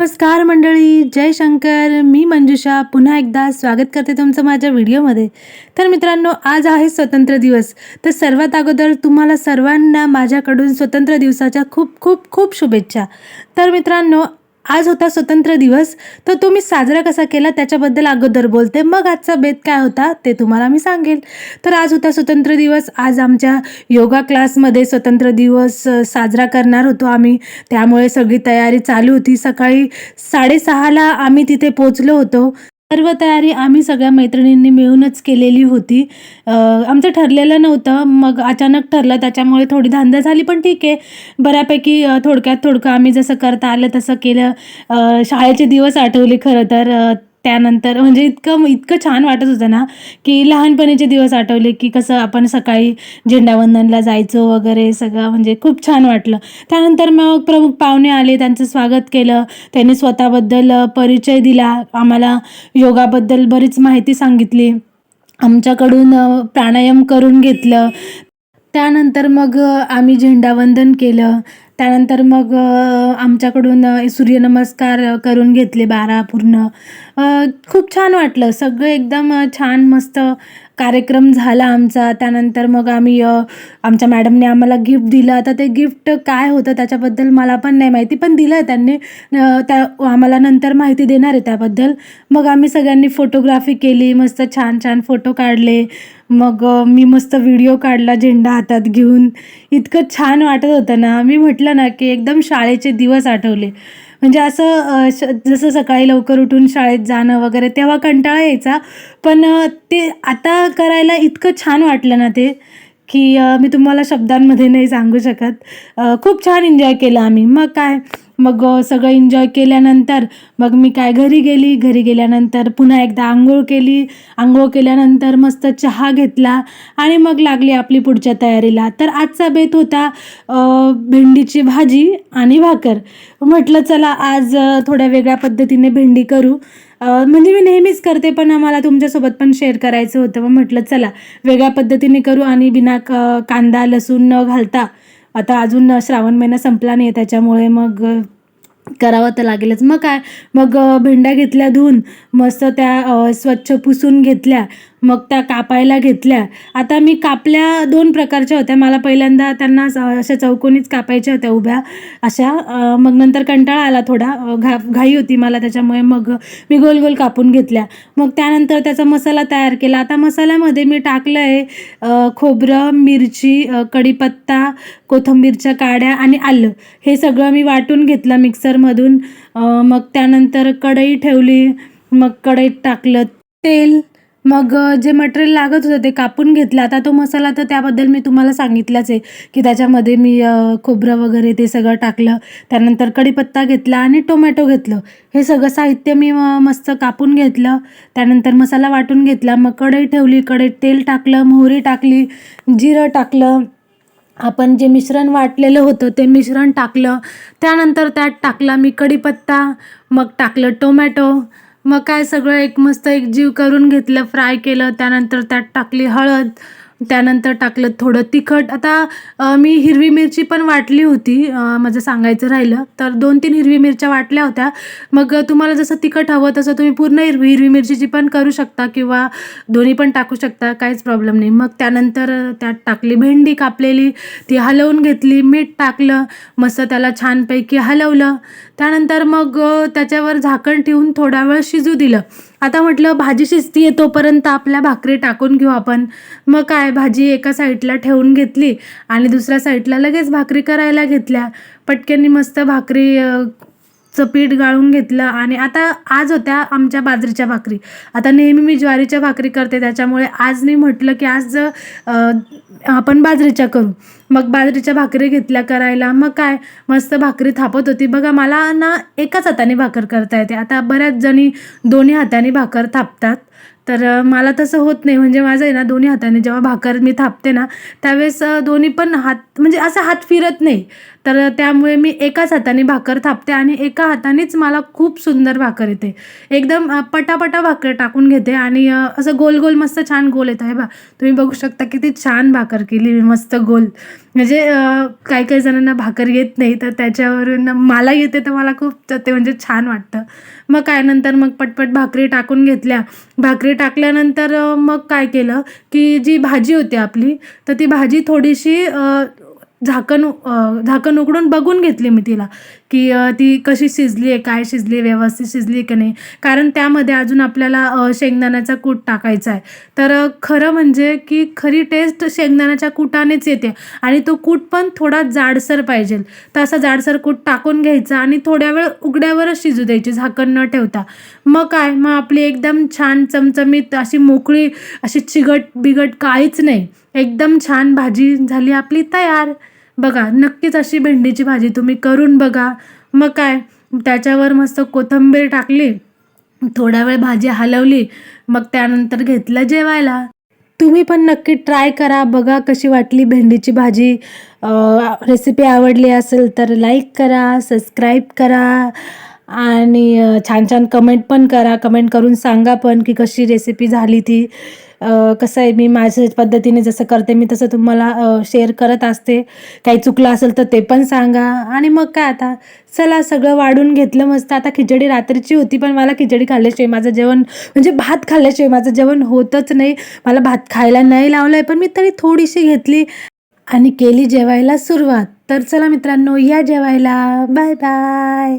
नमस्कार मंडळी जय शंकर. मी मंजुषा. पुन्हा एकदा स्वागत करते तुमचं माझ्या व्हिडिओमध्ये. तर मित्रांनो आज आहे स्वतंत्र दिवस. तर सर्वात अगोदर तुम्हाला सर्वांना माझ्याकडून स्वतंत्र दिवसाच्या खूप खूप खूप शुभेच्छा. तर मित्रांनो आज होता स्वतंत्र दिवस तर तो मी साजरा कसा केला त्याच्याबद्दल अगोदर बोलते. मग आजचा बेत काय होता ते तुम्हाला मी सांगेल. तर आज होता स्वतंत्र दिवस. आज आमच्या योगा क्लासमध्ये स्वतंत्र दिवस साजरा करणार होतो आम्ही. त्यामुळे सगळी तयारी चालू होती. सकाळी साडेसहाला आम्ही तिथे पोचलो होतो. सर्व तयारी आम्ही सगळ्या मैत्रिणींनी मिळूनच केलेली होती. आमचं ठरलेलं नव्हतं. मग अचानक ठरलं. त्याच्यामुळे थोडी धांदल झाली पण ठीक आहे. बऱ्यापैकी थोडक्यात थोडकं आम्ही जसं करता आलं तसं केलं. शाळेचे दिवस आठवले खरं तर. त्यानंतर म्हणजे इतकं इतकं छान वाटत होतं ना की लहानपणीचे दिवस आठवले की कसं आपण सकाळी झेंडावंदनला जायचो वगैरे सगळं म्हणजे खूप छान वाटलं. त्यानंतर मग प्रमुख पाहुणे आले त्यांचं स्वागत केलं त्यांनी स्वतःबद्दल परिचय दिला आम्हाला योगाबद्दल बरीच माहिती सांगितली. आमच्याकडून प्राणायाम करून घेतलं. त्यानंतर मग आम्ही झेंडावंदन केलं. त्यानंतर मग आमच्याकडून सूर्यनमस्कार करून घेतले बारा पूर्ण. खूप छान वाटलं. सगळं एकदम छान मस्त कार्यक्रम झाला आमचा. त्यानंतर मग आम्ही आमच्या मॅडमने आम्हाला गिफ्ट दिलं. आता ते गिफ्ट काय होतं त्याच्याबद्दल मला पण नाही माहिती पण दिलं आहे त्यांनी त्या आम्हाला नंतर माहिती देणार आहे त्याबद्दल. मग आम्ही सगळ्यांनी फोटोग्राफी केली मस्त छान छान फोटो काढले. मग मी मस्त व्हिडिओ काढला झेंडा हातात घेऊन. इतकं छान वाटत होतं ना. मी म्हटलं ना की एकदम शाळेचे दिवस आठवले. म्हणजे असं श जसं सकाळी लवकर उठून शाळेत जाणं वगैरे तेव्हा कंटाळा यायचा. पण ते आता करायला इतकं छान वाटलं ना ते की मी तुम्हाला शब्दांमध्ये नाही सांगू शकत. खूप छान एन्जॉय केलं आम्ही. मग काय? मग सगळं एन्जॉय केल्यानंतर मग मी काय घरी गेली? घरी गेल्यानंतर पुन्हा एकदा आंघोळ केली. आंघोळ केल्यानंतर मस्त चहा घेतला आणि मग लागली आपली पुढच्या तयारीला. तर आजचा बेत होता भेंडीची भाजी आणि भाकर. म्हटलं चला आज थोड्या वेगळ्या पद्धतीने भेंडी करू. म्हणजे मी नेहमीच करते पण आम्हाला तुमच्यासोबत पण शेअर करायचं होतं. मग म्हटलं चला वेगळ्या पद्धतीने करू आणि बिना क कांदा लसूण न घालता आता अजून श्रावण महिना संपला नाही त्याच्यामुळे मग करावं तर लागेलच. मग काय? मग भेंड्या घेतल्या धुवून मस्त त्या स्वच्छ पुसून घेतल्या मग त्या कापायला घेतल्या. आता मी कापल्या दोन प्रकारच्या होत्या. मला पहिल्यांदा त्यांना अशा चौकोनीच कापायच्या होत्या उभ्या अशा मग नंतर कंटाळा आला थोडा घा घाई होती मला त्याच्यामुळे. मग मी गोल गोल कापून घेतल्या. मग त्यानंतर त्याचा मसाला तयार केला. आता मसाल्यामध्ये मी टाकलं आहे खोबरं मिरची कढीपत्ता कोथिंबीरच्या काड्या आणि आलं. हे सगळं मी वाटून घेतलं मिक्सर कुकरमधून मग त्यानंतर कढई ठेवली मग कढईत टाकलं तेल मग जे मटेरियल लागत होतं ते कापून घेतलं. आता तो मसाला तर त्याबद्दल मी तुम्हाला सांगितलंच आहे की त्याच्यामध्ये मी खोबरं वगैरे ते सगळं टाकलं. त्यानंतर कढीपत्ता घेतला आणि टोमॅटो घेतलं. हे सगळं साहित्य मी मस्त कापून घेतलं. त्यानंतर मसाला वाटून घेतला. मग कढई ठेवली कढईत तेल टाकलं मोहरी टाकली जिरं टाकलं आपण जे मिश्रण वाटलेलं होतं ते मिश्रण टाकलं. त्यानंतर त्यात टाकला मी कढीपत्ता मग टाकलं टोमॅटो मग काय सगळं एक मस्त एक जीव करून घेतलं फ्राय केलं. त्यानंतर त्यात टाकली हळद त्यानंतर टाकलं थोडं तिखट. आता मी हिरवी मिरची पण वाटली होती माझं सांगायचं राहिलं. तर दोन तीन हिरवी मिरच्या वाटल्या होत्या. मग तुम्हाला जसं तिखट हवं तसं तुम्ही पूर्ण हिरवी हिरवी मिरचीची पण करू शकता किंवा दोन्ही पण टाकू शकता काहीच प्रॉब्लेम नाही. मग त्यानंतर त्यात टाकली भेंडी कापलेली. ती हलवून घेतली मीठ टाकलं मस्त त्याला छानपैकी हलवलं. त्यानंतर मग त्याच्यावर झाकण ठेवून थोडा वेळ शिजू दिलं. आता म्हटलं भाजी शिजती तोपर्यंत आपल्या भाकरी टाकून घेऊ आपण. मग काय भाजी एका साईडला ठेवून घेतली आणि दुसऱ्या साईडला लगेच भाकरी करायला घेतल्या. पटक्यानी मस्त भाकरी चं पीठ गाळून घेतलं आणि आता आज होत्या आमच्या बाजरीच्या भाकरी. आता नेहमी मी ज्वारीच्या भाकरी करते त्याच्यामुळे आज मी म्हटलं की आज आपण बाजरीच्या करू. मग बाजरीच्या भाकरी घेतल्या करायला मग काय? मस्त भाकरी थापत होती. बघा मला ना एकाच हाताने भाकर करता येते. आता बऱ्याच जणी दोन्ही हाताने भाकर थापतात. तर मला तसं होत नाही. म्हणजे माझं आहे ना दोन्ही हाताने जेव्हा भाकर मी थापते ना त्यावेळेस दोन्ही पण हात म्हणजे असा हात फिरत नाही. तर त्यामुळे मी एकाच हाताने भाकर थापते आणि एका हातानेच मला खूप सुंदर भाकर येते. एकदम पटापटा भाकर टाकून घेते आणि असं गोल गोल मस्त छान गोल येत. आहे बा तुम्ही बघू शकता किती छान भाकर केली मी मस्त गोल. म्हणजे काही काही जणांना भाकर येत नाही तर त्याच्यावरून मला येते तर मला खूप ते म्हणजे छान वाटतं. मग काय नंतर मग पटपट भाकरी टाकून घेतल्या. भाकरी टाकल्यानंतर मग काय केलं की जी भाजी होती आपली तर ती भाजी थोडीशी झाकण झाकण उघडून बघून घेतली मी तिला की ती कशी शिजली आहे काय शिजली आहे व्यवस्थित शिजली की नाही. कारण त्यामध्ये अजून आपल्याला शेंगदाण्याचा कूट टाकायचा आहे. तर खरं म्हणजे की खरी टेस्ट शेंगदाण्याच्या कुटानेच येते आणि तो कूट पण थोडा जाडसर पाहिजे. तर असा जाडसर कूट टाकून घ्यायचा आणि थोड्या वेळ उघड्यावरच शिजू द्यायची झाकण न ठेवता. मग काय? मग आपली एकदम छान चमचमीत अशी मोकळी अशी चिगट बिगट काहीच नाही. एकदम छान भाजी झाली आपली तयार. बघा नक्कीच अशी भेंडीची भाजी तुम्ही करून बघा. मग काय त्याच्यावर मस्त कोथिंबीर टाकली थोडा वेळ भाजी हलवली मग त्यानंतर घेतलं जेवायला. तुम्ही पण नक्की ट्राय करा बघा कशी वाटली भेंडीची भाजी. रेसिपी आवडली असेल तर लाईक करा सबस्क्राईब करा. आणि छान छान कमेंट पण करा. कमेंट करून सांगा पण की कशी रेसिपी झाली ती. कसं आहे मी माझ्या पद्धतीने जसं करते मी तसं तुम्हाला शेअर करत असते. काही चुकलं असेल तर ते पण सांगा. आणि मग काय आता? चला सगळं वाढून घेतलं मस्त. आता खिचडी रात्रीची होती पण मला खिचडी खाल्ल्याशिवाय माझं जेवण म्हणजे भात खाल्ल्याशिवाय माझं जेवण होतच नाही. मला भात खायला नाही लावलं आहे पण मी तरी थोडीशी घेतली. आणि केली जेवायला सुरुवात. तर चला मित्रांनो या जेवायला. Bye bye